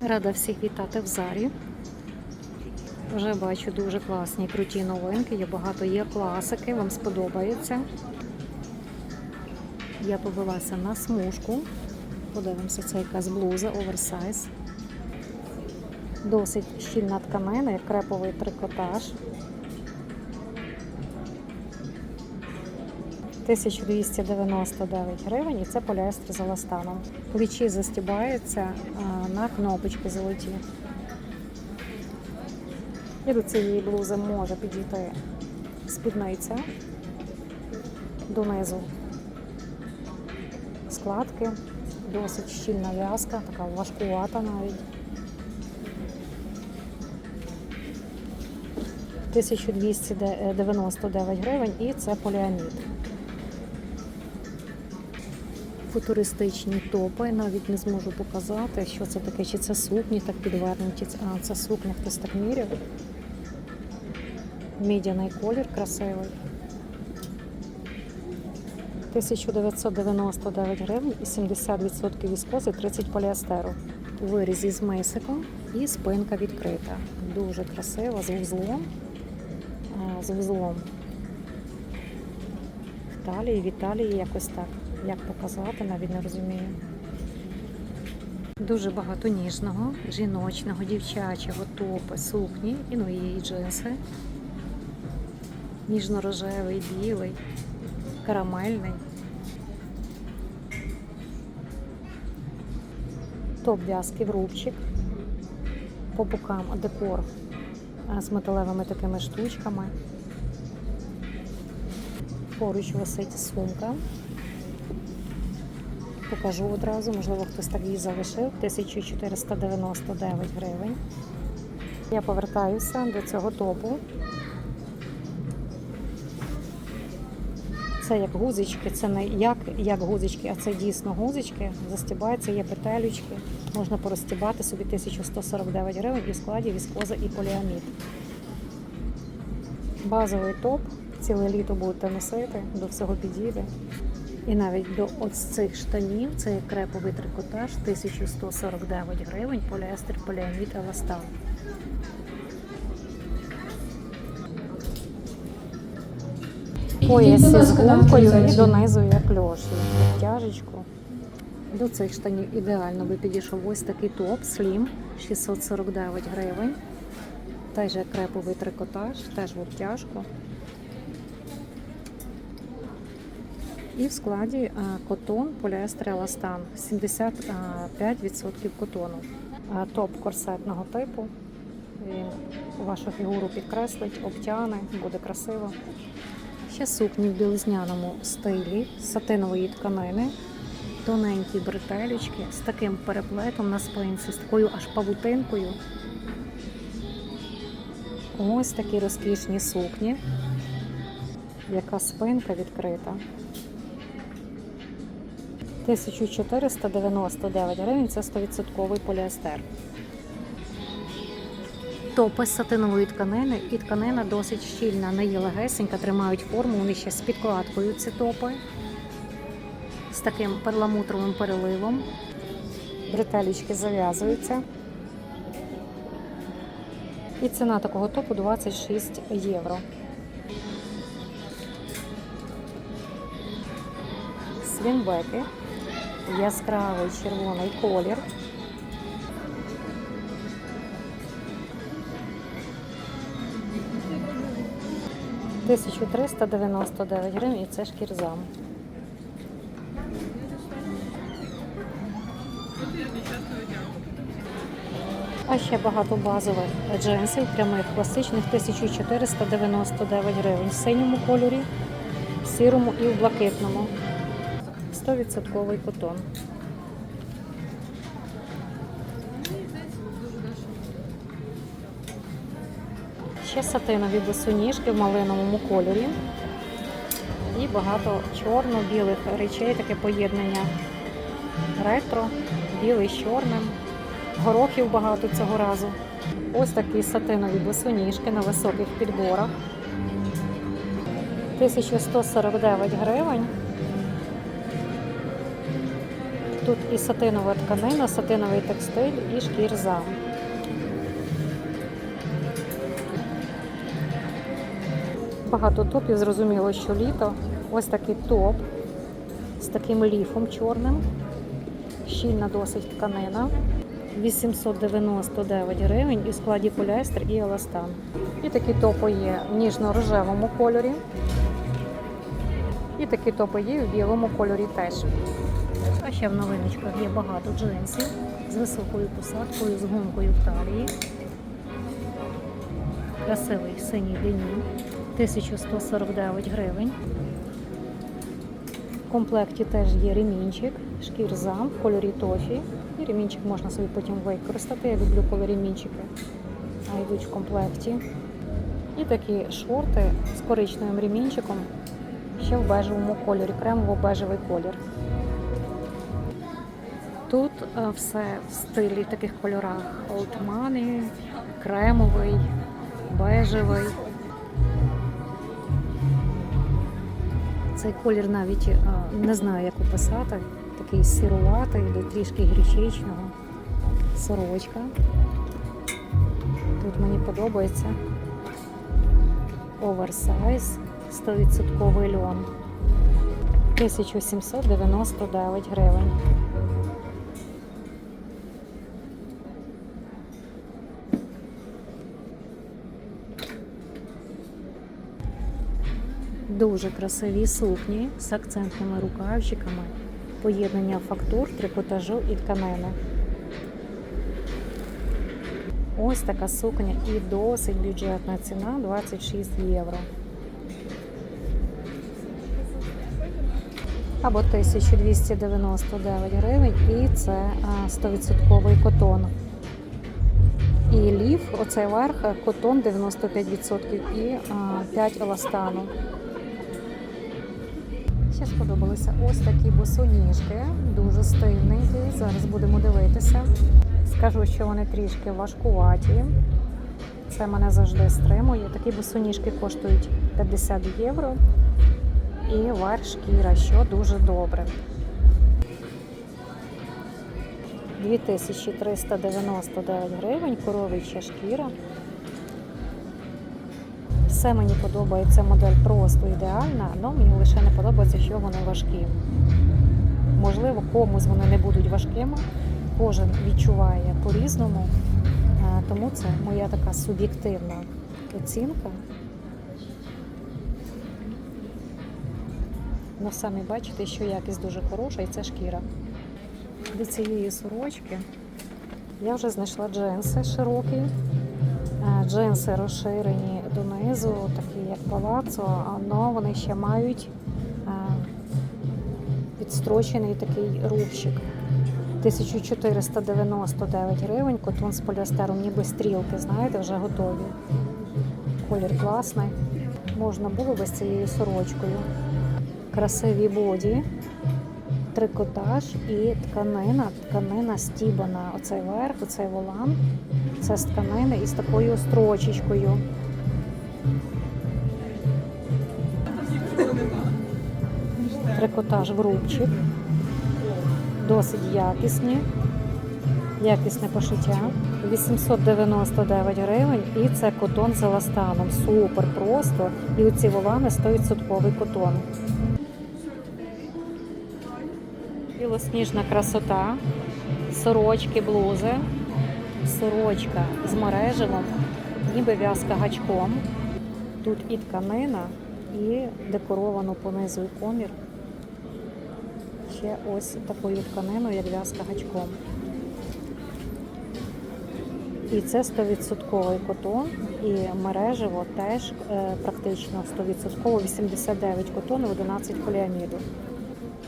Рада всіх вітати в зарі. Вже бачу дуже класні круті новинки. Є багато є класики, вам сподобається. Я побилася на смужку. Подивимося, це якась блуза, оверсайз. Досить щільна тканина, як креповий трикотаж. 1299 гривень і це поліестер з еластаном. Плечі застібаються на кнопочки золоті. І до цієї блузи може підійти спідниця донизу. Складки, досить щільна в'язка, така важкувата навіть. 1299 гривень і це поліамід. Футуристичні топи, навіть не зможу показати, що це таке, чи це сукні так підвернуті, а це сукня, хтось так міряв. Мідяний колір красивий. 1999 гривень і 70% віскози, 30 поліестеру. У вирізі з мисиком і спинка відкрита. Дуже красива, з вузлом. З вузлом. В талії, в Італії якось так. Як показати, навіть не розумію. Дуже багато ніжного, жіночного, дівчачого, топи, сукні, і ну і джинси. Ніжно-рожевий, білий, карамельний. Топ в'язки в рубчик. По бокам декор з металевими такими штучками. Поруч висить сумка. Покажу одразу, можливо, хтось так її залишив. 1499 гривень. Я повертаюся до цього топу. Це як гузички, це не як, як гузички, а це дійсно гузички. Застібаються, є петелючки. Можна порозстібати собі 1149 гривень і в складі віскоза і поліамід. Базовий топ, ціле літо будете носити, до всього підійде. І навіть до ось цих штанів, це креповий трикотаж, 1149 гривень, поліестер, поліамід, еластан. Поясі з гумкою і донизу як льош, тяжечку. До цих штанів ідеально би підійшов ось такий топ Slim 649 гривень. Теж креповий трикотаж, теж в обтяжку. І в складі котон, поліестер, еластан 75% котону. Топ корсетного типу. Він вашу фігуру підкреслить, обтяне, буде красиво. Ще сукні в білизняному стилі з сатинової тканини, тоненькі бретелечки з таким переплетом на спинці, з такою аж павутинкою. Ось такі розкішні сукні, яка спинка відкрита. 1499 гривень це 100% поліестер. Топи з сатинової тканини і тканина досить щільна, не є легесенька, тримають форму, вони ще з підкладкою ці топи, з таким перламутровим переливом. Бретелічки зав'язуються. І ціна такого топу 26 євро. Свінбеки, яскравий червоний колір. Тисячу 1399 гривень і це шкірзам. А ще багато базових джинсів, прямих класичних 1499 гривень в синьому кольорі, в сірому і в блакитному. 100% котон. Ще сатинові босоніжки в малиновому кольорі. І багато чорно-білих речей, таке поєднання ретро, білий з чорним. Горохів багато цього разу. Ось такі сатинові босоніжки на високих підборах. 1149 гривень. Тут і сатинова тканина, сатиновий текстиль і шкірза. Багато топів, зрозуміло, що літо. Ось такий топ з таким ліфом чорним. Щільна досить тканина. 899 гривень в складі поліестер і еластан. І такі топи є в ніжно-рожевому кольорі. І такі топи є в білому кольорі теж. А ще в новиночках є багато джинсів з високою посадкою, з гумкою в талії. Красивий синій денім. 1149 гривень. В комплекті теж є ремінчик, шкірза в кольорі тофі. І ремінчик можна собі потім використати. Я люблю, коли ремінчики йдуть в комплекті. І такі шорти з коричневим ремінчиком ще в бежевому кольорі, кремово-бежевий колір. Тут е, все в стилі таких кольорах: Old Money, кремовий, бежевий. Цей колір навіть е, не знаю, як описати. Такий сіруватий, трішки гречичного. Сорочка. Тут мені подобається оверсайз, 100% льон. 1799 гривень. Дуже красиві сукні з акцентними рукавчиками, поєднання фактур, трикотажу і тканини. Ось така сукня і досить бюджетна ціна 26 євро. Або 1299 гривень, і це 100% котон. І лів, оцей верх, котон 95% і 5 еластану. Ще ось такі босоніжки, дуже стильненькі. Зараз будемо дивитися. Скажу, що вони трішки важкуваті. Це мене завжди стримує. Такі босоніжки коштують 50 євро. І верх шкіра, що дуже добре. 2399 гривень, коровича шкіра. Все мені подобається, модель просто ідеальна, але мені лише не подобається, що вони важкі. Можливо, комусь вони не будуть важкими, кожен відчуває по-різному, Е, тому це моя така суб'єктивна оцінка. Ну, самі бачите, що якість дуже хороша і це шкіра. До цієї сорочки я вже знайшла джинси широкі. Е, Джинси розширені донизу, такі як палацо, але вони ще мають е, підстрочений такий рубчик. 1499 гривень, котон з поліастером, ніби стрілки, знаєте, вже готові. Колір класний. Можна було би з цією сорочкою. Красиві боді, трикотаж і тканина. Тканина стібана. Оцей верх, оцей волан. Це з тканини із такою строчечкою. Трикотаж в рубчик. Досить якісні. Якісне пошиття. 899 гривень і це котон з еластаном. Супер просто. І оці волани 100% котон. Білосніжна красота, сорочки, блузи, сорочка з мережевом, ніби в'язка гачком. Тут і тканина, і декоровано понизу і комір. Ще ось такою тканиною, як в'язка гачком. І це 100% котон, і мережево теж е, практично 100%, 89 котон і 11 поліаміду.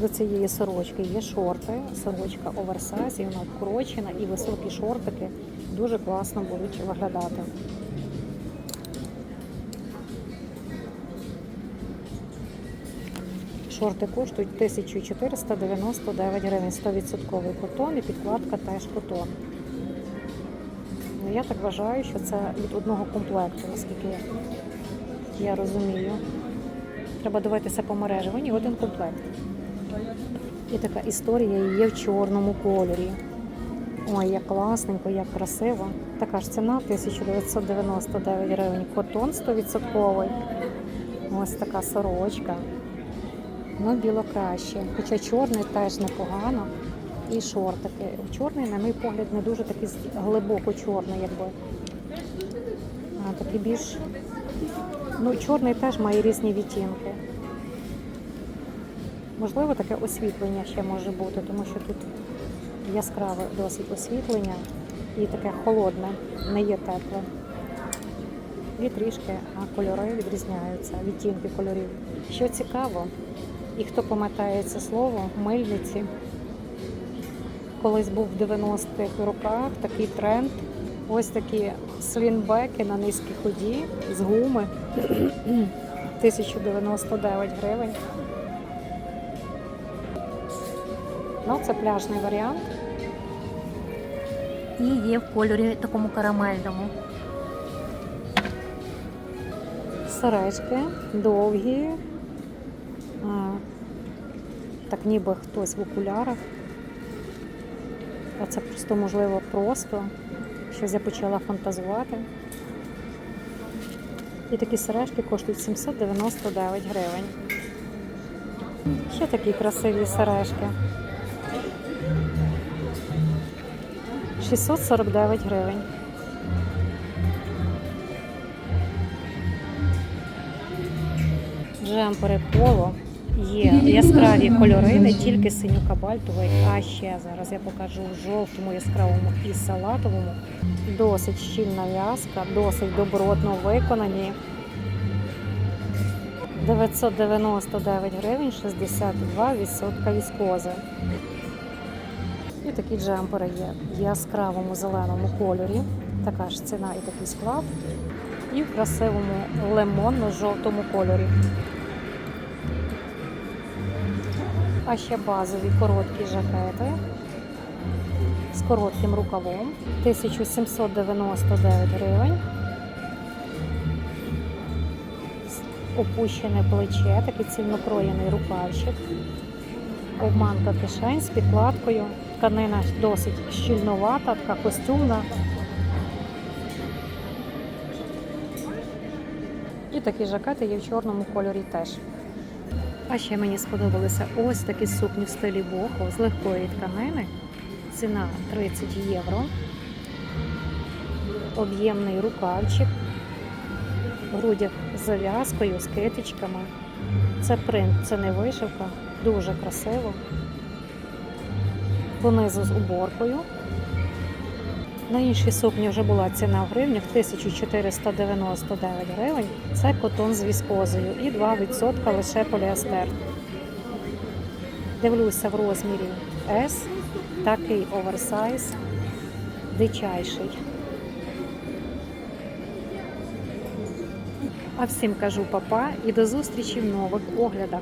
До цієї сорочки є шорти, сорочка оверсайз, і вона вкорочена, і високі шортики дуже класно будуть виглядати. Шорти коштують 1499 гривень, 100% котон і підкладка теж котон. Ну, я так вважаю, що це від одного комплекту, наскільки я розумію. Треба дивитися по мережі. Ні, один комплект. І така історія є в чорному кольорі. Ой, як класненько, як красиво. Така ж ціна 1999 гривень. Котон 100%. Ось така сорочка. Ну, біло краще. Хоча чорний теж непогано. І шортики. Чорний, на мій погляд, не дуже такий глибоко чорний, якби. А такий більш. Ну, чорний теж має різні відтінки. Можливо, таке освітлення ще може бути, тому що тут яскраве досить освітлення і таке холодне, не є тепле. І трішки а кольори відрізняються, відтінки кольорів. Що цікаво, і хто пам'ятає це слово, мильниці. Колись був в 90-х роках такий тренд. Ось такі слінбеки на низькій ході з гуми. 1099 гривень. Ну, це пляжний варіант. І є в кольорі такому карамельному. Сережки довгі. Так ніби хтось в окулярах. А це просто можливо просто. Щось я почала фантазувати. І такі сережки коштують 799 гривень. Ще такі красиві сережки. 649 гривень. Джемпери поло є яскраві кольори, не тільки синьо-кабальтовий, а ще зараз я покажу в жовтому, яскравому і салатовому. Досить щільна в'язка, досить добротно виконані. 999 гривень, 62% віскози. І такі джемпери є в яскравому зеленому кольорі. Така ж ціна і такий склад. І в красивому лимонно-жовтому кольорі. А ще базові короткі жакети з коротким рукавом. 1799 гривень. Опущене плече, такий цільнокроєний рукавчик. Обманка кишень з підкладкою. Тканина досить щільновата, така костюмна. І такі жакети є в чорному кольорі теж. А ще мені сподобалися ось такі сукні в стилі бохо з легкої тканини. Ціна 30 євро. Об'ємний рукавчик. Грудях з зав'язкою, з китичками. Це принт, це не вишивка. Дуже красиво. Понизу з уборкою. На іншій сукні вже була ціна в гривнях 1499 гривень. Це котон з віскозою і 2% лише поліестер. Дивлюся в розмірі S, такий оверсайз, дичайший. А всім кажу папа і до зустрічі в нових оглядах.